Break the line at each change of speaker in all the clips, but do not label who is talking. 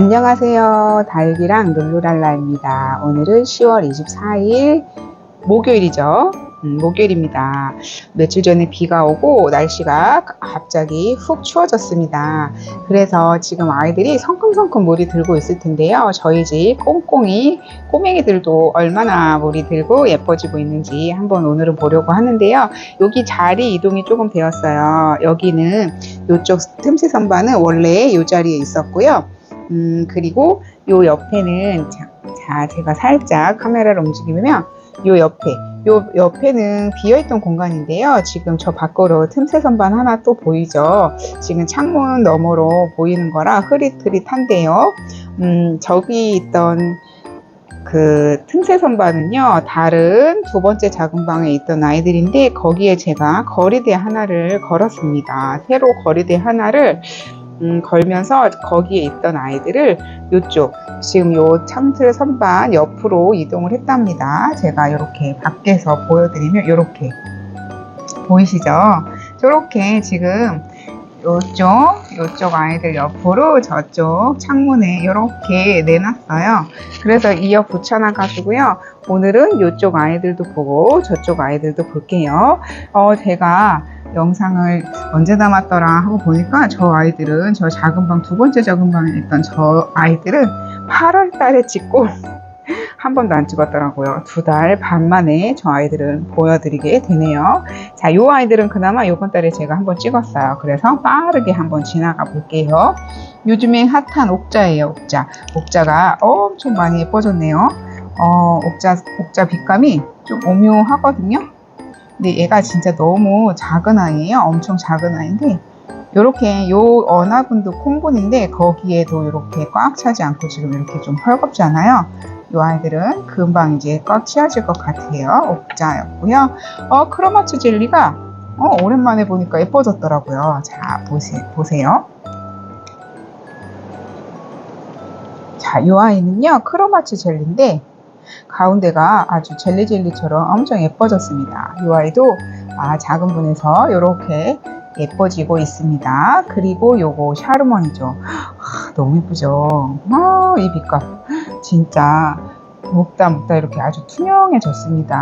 안녕하세요. 달기랑 룰루랄라입니다. 오늘은 10월 24일 목요일이죠. 음, 목요일입니다. 며칠 전에 비가 오고 날씨가 갑자기 훅 추워졌습니다. 그래서 지금 아이들이 성큼성큼 물이 들고 있을 텐데요. 저희 집 꽁꽁이 꼬맹이들도 얼마나 물이 들고 예뻐지고 있는지 한번 오늘은 보려고 하는데요. 여기 자리 이동이 조금 되었어요. 여기는 이쪽 틈새 선반은 원래 이 자리에 있었고요. 음, 그리고 요 옆에는 자, 자, 제가 살짝 카메라를 움직이면 요 옆에 요 옆에는 비어있던 공간인데요. 지금 저 밖으로 틈새 선반 하나 또 보이죠. 지금 창문 너머로 보이는 거라 흐릿흐릿한데요. 음, 저기 있던 그 틈새 선반은요, 다른 두 번째 작은 방에 있던 아이들인데, 거기에 제가 거리대 하나를 걸었습니다. 새로 거리대 하나를 음, 걸면서 거기에 있던 아이들을 이쪽 지금 요 창틀 선반 옆으로 이동을 했답니다. 제가 이렇게 밖에서 보여드리면 이렇게 보이시죠? 저렇게 지금 요쪽 요쪽 아이들 옆으로 저쪽 창문에 이렇게 내놨어요. 그래서 이어 붙여놔 가지고요. 오늘은 요쪽 아이들도 보고 저쪽 아이들도 볼게요. 어 제가 영상을 언제 담았더라 하고 보니까 저 아이들은 저 작은 방 두 번째 작은 방에 있던 저 아이들은 8월 달에 찍고 한 번도 안 찍었더라고요. 두 달 반 만에 저 아이들은 보여드리게 되네요. 자, 요 아이들은 그나마 요번 달에 제가 한번 찍었어요. 그래서 빠르게 한번 지나가 볼게요. 요즘에 핫한 옥자예요, 옥자. 옥자가 엄청 많이 예뻐졌네요. 어, 옥자, 옥자 빛감이 좀 오묘하거든요. 근데 얘가 진짜 너무 작은 아이예요. 엄청 작은 아이인데 요렇게 요 언화분도 콩분인데 거기에도 이렇게 꽉 차지 않고 지금 이렇게 좀 헐겁지 않아요. 요 아이들은 금방 이제 꽉 채워질 것 같아요. 옥자였고요. 어 크로마츠 젤리가 어, 오랜만에 보니까 예뻐졌더라고요. 자 보세, 보세요. 자, 요 아이는요 크로마츠 젤리인데 가운데가 아주 젤리젤리처럼 엄청 예뻐졌습니다. 이 아이도 아, 작은 분에서 이렇게 예뻐지고 있습니다. 그리고 요거 샤르먼이죠. 아, 너무 예쁘죠. 아, 이 빛깔 진짜 먹다 먹다 이렇게 아주 투명해졌습니다.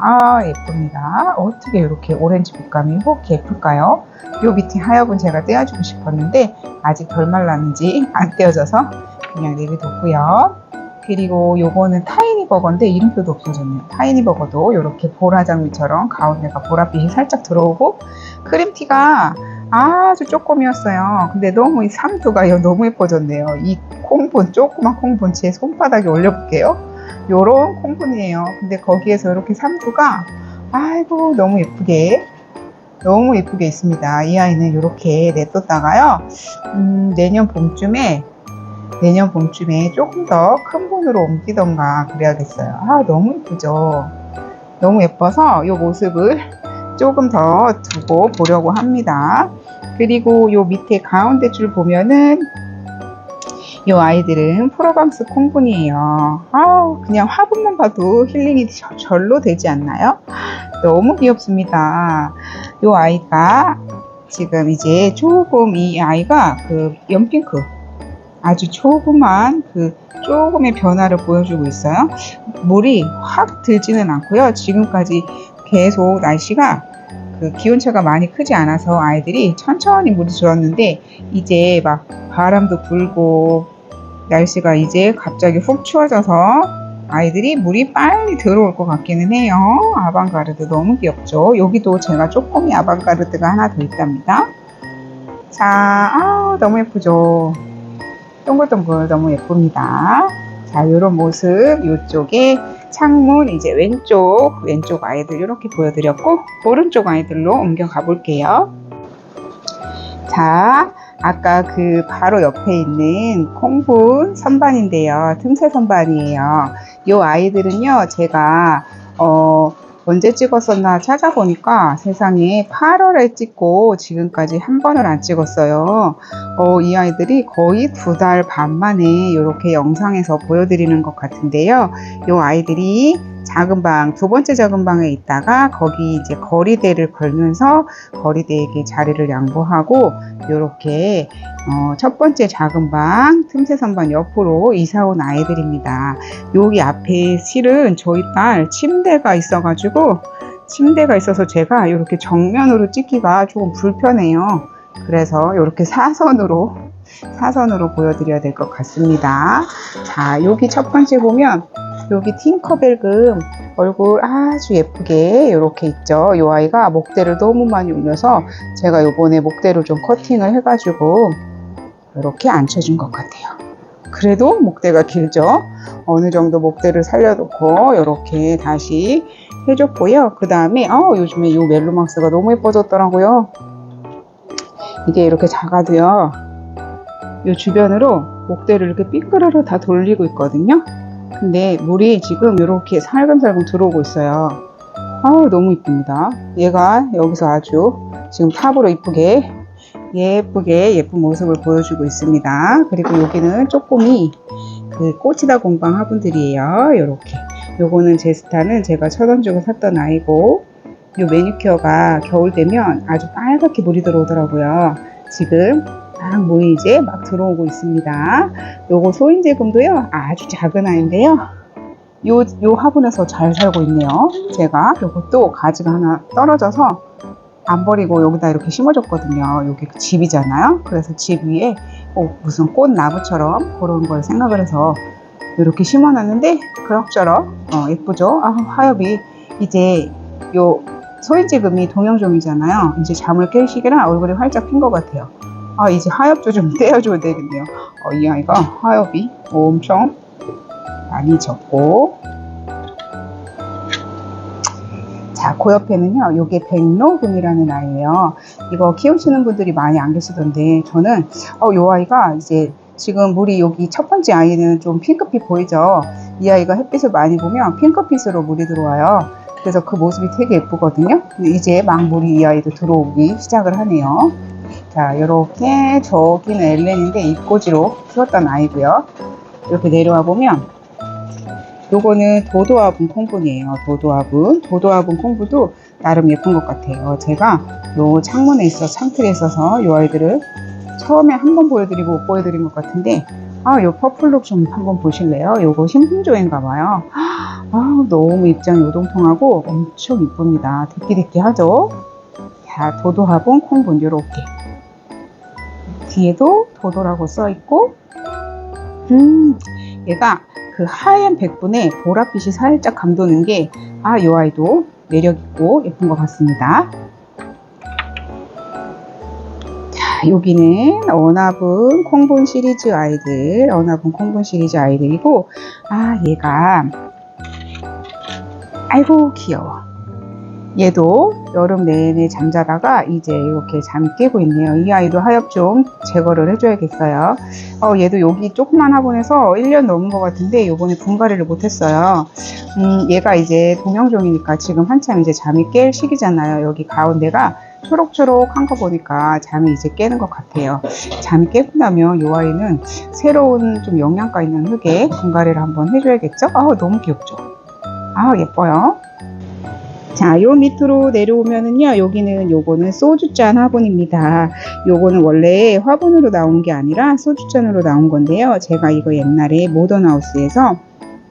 아 예쁩니다. 어떻게 이렇게 오렌지 빛감이 이렇게 예쁠까요? 요 밑에 하엽은 제가 떼어주고 싶었는데 아직 덜 말랐는지 안 떼어져서 그냥 내비뒀고요. 그리고 요거는 타이 니 버거인데 이름표도 없어졌네요. 타이니 버거도 이렇게 보라장미처럼 가운데가 보랏빛이 살짝 들어오고 크림티가 아주 조금이었어요. 근데 너무 이 삼두가 너무 예뻐졌네요. 이 콩분, 조그만 콩분 제 손바닥에 올려볼게요. 요런 콩분이에요. 근데 거기에서 이렇게 삼두가 아이고 너무 예쁘게 너무 예쁘게 있습니다. 이 아이는 이렇게 냅뒀다가요. 음, 내년 봄쯤에 내년 봄쯤에 조금 더큰 분으로 옮기던가 그래야겠어요. 아, 너무 예쁘죠? 너무 예뻐서 이 모습을 조금 더 두고 보려고 합니다. 그리고 요 밑에 가운데 줄 보면은 이 아이들은 프로방스 콩분이에요. 아 그냥 화분만 봐도 힐링이 절로 되지 않나요? 너무 귀엽습니다. 이 아이가 지금 이제 조금 이 아이가 그 연핑크 아주 조그만 그 조금의 변화를 보여주고 있어요. 물이 확 들지는 않고요. 지금까지 계속 날씨가 그 기온차가 많이 크지 않아서 아이들이 천천히 물이 들었는데 이제 막 바람도 불고 날씨가 이제 갑자기 훅 추워져서 아이들이 물이 빨리 들어올 것 같기는 해요. 아방가르드 너무 귀엽죠? 여기도 제가 조금이 아방가르드가 하나 더 있답니다. 자, 아 너무 예쁘죠? 동글동글 너무 예쁩니다. 자, 이런 모습 이쪽에 창문 이제 왼쪽 왼쪽 아이들 이렇게 보여드렸고 오른쪽 아이들로 옮겨 가 볼게요. 자, 아까 그 바로 옆에 있는 콩분 선반인데요. 틈새 선반이에요. 이 아이들은요, 제가 어, 언제 찍었었나 찾아보니까 세상에 8월에 찍고 지금까지 한 번을 안 찍었어요. 어, 이 아이들이 거의 두 달 반 만에 이렇게 영상에서 보여드리는 것 같은데요. 이 아이들이 작은 방, 두 번째 작은 방에 있다가 거기 이제 거리대를 걸면서 거리대에게 자리를 양보하고 이렇게 어, 첫 번째 작은 방, 틈새 선반 옆으로 이사 온 아이들입니다. 여기 앞에 실은 저희 딸 침대가 있어가지고 침대가 있어서 제가 이렇게 정면으로 찍기가 조금 불편해요. 그래서 이렇게 사선으로 사선으로 보여드려야 될 것 같습니다. 자, 여기 첫 번째 보면 여기 팅커벨금 얼굴 아주 예쁘게 이렇게 있죠. 이 아이가 목대를 너무 많이 올려서 제가 요번에 목대를 좀 커팅을 해가지고 이렇게 앉혀준 것 같아요. 그래도 목대가 길죠. 어느 정도 목대를 살려놓고 이렇게 다시 해줬고요. 그 다음에 아 요즘에 이 멜로망스가 너무 예뻐졌더라고요. 이게 이렇게 작아도요. 이 주변으로 목대를 이렇게 삐끄러러 다 돌리고 있거든요. 근데 물이 지금 이렇게 살금살금 들어오고 있어요. 아우 너무 이쁩니다. 얘가 여기서 아주 지금 탑으로 이쁘게 예쁘게 예쁜 모습을 보여주고 있습니다. 그리고 여기는 쪼꼬미 그 꽃이다 공방 화분들이에요. 이렇게 요거는 제 스타는 제가 천원 주고 샀던 아이고 요 매니큐어가 겨울 되면 아주 빨갛게 물이 들어오더라고요. 지금 막 물이 이제 막 들어오고 있습니다. 요거 소인제금도요 아주 작은 아이인데요. 요, 요 화분에서 잘 살고 있네요. 제가 요것도 가지가 하나 떨어져서 안 버리고 여기다 이렇게 심어줬거든요. 여기 집이잖아요. 그래서 집 위에 어, 무슨 꽃 나무처럼 그런 걸 생각을 해서 이렇게 심어놨는데 그럭저럭 어, 예쁘죠? 아, 화엽이 이제 요 소인지금이 동영종이잖아요. 이제 잠을 깰 시기라 얼굴이 활짝 핀 것 같아요. 아 이제 화엽도 좀 떼어줘야 되겠네요. 어, 이 아이가 화엽이 엄청 많이 졌고 자, 그 옆에는요, 요게 백로금이라는 아이예요. 이거 키우시는 분들이 많이 안 계시던데, 저는, 어, 요 아이가 이제 지금 물이 여기 첫 번째 아이는 좀 핑크빛 보이죠? 이 아이가 햇빛을 많이 보면 핑크빛으로 물이 들어와요. 그래서 그 모습이 되게 예쁘거든요. 이제 막 물이 이 아이도 들어오기 시작을 하네요. 자, 요렇게 저기는 엘렌인데 잎꽂이로 키웠던 아이고요. 이렇게 내려와 보면 요거는 도도화분 콩분이에요. 도도화분. 도도화분 콩분도 나름 예쁜 것 같아요. 제가 요 창문에 있어, 창틀에 있어서 요 아이들을 처음에 한 번 보여드리고 못 보여드린 것 같은데, 아, 요 퍼플룩 좀 한번 보실래요? 요거 신풍조인가 봐요. 아, 너무 입장이 요동통하고 엄청 이쁩니다. 데끼데끼 하죠? 자, 도도화분 콩분 요렇게. 뒤에도 도도라고 써 있고, 음, 얘가 그 하얀 백분에 보랏빛이 살짝 감도는 게, 아, 요 아이도 매력 있고 예쁜 것 같습니다. 자, 여기는 어나분 콩분 시리즈 아이들, 어나분 콩분 시리즈 아이들이고, 아, 얘가, 아이고, 귀여워. 얘도 여름 내내 잠자다가 이제 이렇게 잠이 깨고 있네요. 이 아이도 하엽 좀 제거를 해줘야겠어요. 어, 얘도 여기 조그만 화분에서 1년 넘은 것 같은데 요번에 분갈이를 못했어요. 음, 얘가 이제 동영종이니까 지금 한참 이제 잠이 깰 시기잖아요. 여기 가운데가 초록초록 한 거 보니까 잠이 이제 깨는 것 같아요. 잠이 깨고 나면 이 아이는 새로운 좀 영양가 있는 흙에 분갈이를 한번 해줘야겠죠? 아 너무 귀엽죠? 아 예뻐요. 자, 요 밑으로 내려오면은요, 여기는 요거는 소주잔 화분입니다. 요거는 원래 화분으로 나온 게 아니라 소주잔으로 나온 건데요. 제가 이거 옛날에 모던하우스에서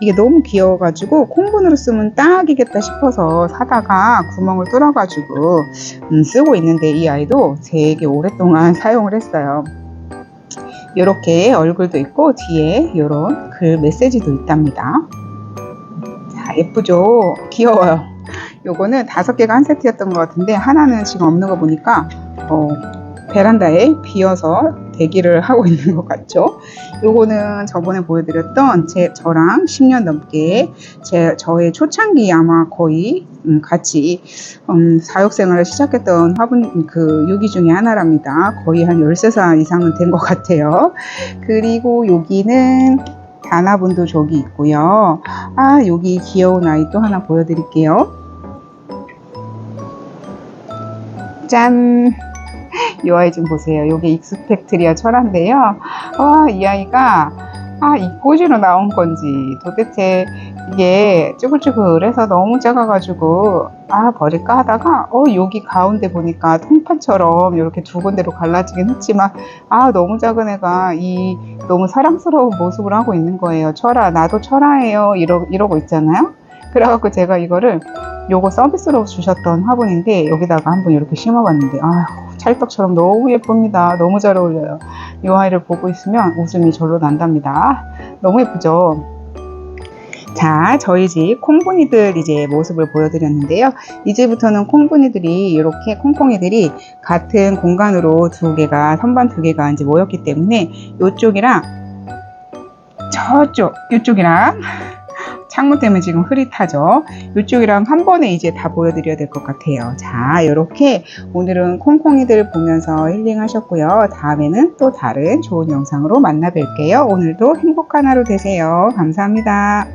이게 너무 귀여워가지고 콩분으로 쓰면 딱이겠다 싶어서 사다가 구멍을 뚫어가지고 음, 쓰고 있는데 이 아이도 되게 오랫동안 사용을 했어요. 이렇게 얼굴도 있고 뒤에 이런 글 메시지도 있답니다. 자, 예쁘죠? 귀여워요. 요거는 다섯 개가 한 세트였던 것 같은데 하나는 지금 없는 거 보니까 어, 베란다에 비어서 대기를 하고 있는 것 같죠. 요거는 저번에 보여드렸던 제 저랑 10년 넘게 제 저의 초창기 아마 거의 음, 같이 음, 사육생활을 시작했던 화분 그 유기 중에 하나랍니다. 거의 한 13살 이상은 된 것 같아요. 그리고 여기는 단화분도 저기 있고요. 아 여기 귀여운 아이 또 하나 보여드릴게요. 짠! 이 아이 좀 보세요. 이게 익스펙트리아 철화인데요. 와, 이 아이가, 아, 이 꼬지로 나온 건지, 도대체 이게 쭈글쭈글해서 너무 작아가지고 아 버릴까 하다가 어 여기 가운데 보니까 통판처럼 이렇게 두 군데로 갈라지긴 했지만 아 너무 작은 애가 이 너무 사랑스러운 모습을 하고 있는 거예요. 철아 나도 철아예요 이러, 이러고 있잖아요. 그래갖고 제가 이거를 요거 서비스로 주셨던 화분인데 여기다가 한번 이렇게 심어봤는데 아 찰떡처럼 너무 예쁩니다. 너무 잘 어울려요. 이 아이를 보고 있으면 웃음이 절로 난답니다. 너무 예쁘죠? 자, 저희 집 콩분이들 이제 모습을 보여드렸는데요. 이제부터는 콩분이들이 이렇게 콩콩이들이 같은 공간으로 두 개가 선반 두 개가 이제 모였기 때문에 이쪽이랑 저쪽 이쪽이랑 창문 때문에 지금 흐릿하죠. 이쪽이랑 한 번에 이제 다 보여드려야 될 것 같아요. 자, 이렇게 오늘은 콩콩이들 보면서 힐링하셨고요. 다음에는 또 다른 좋은 영상으로 만나 뵐게요. 오늘도 행복한 하루 되세요. 감사합니다.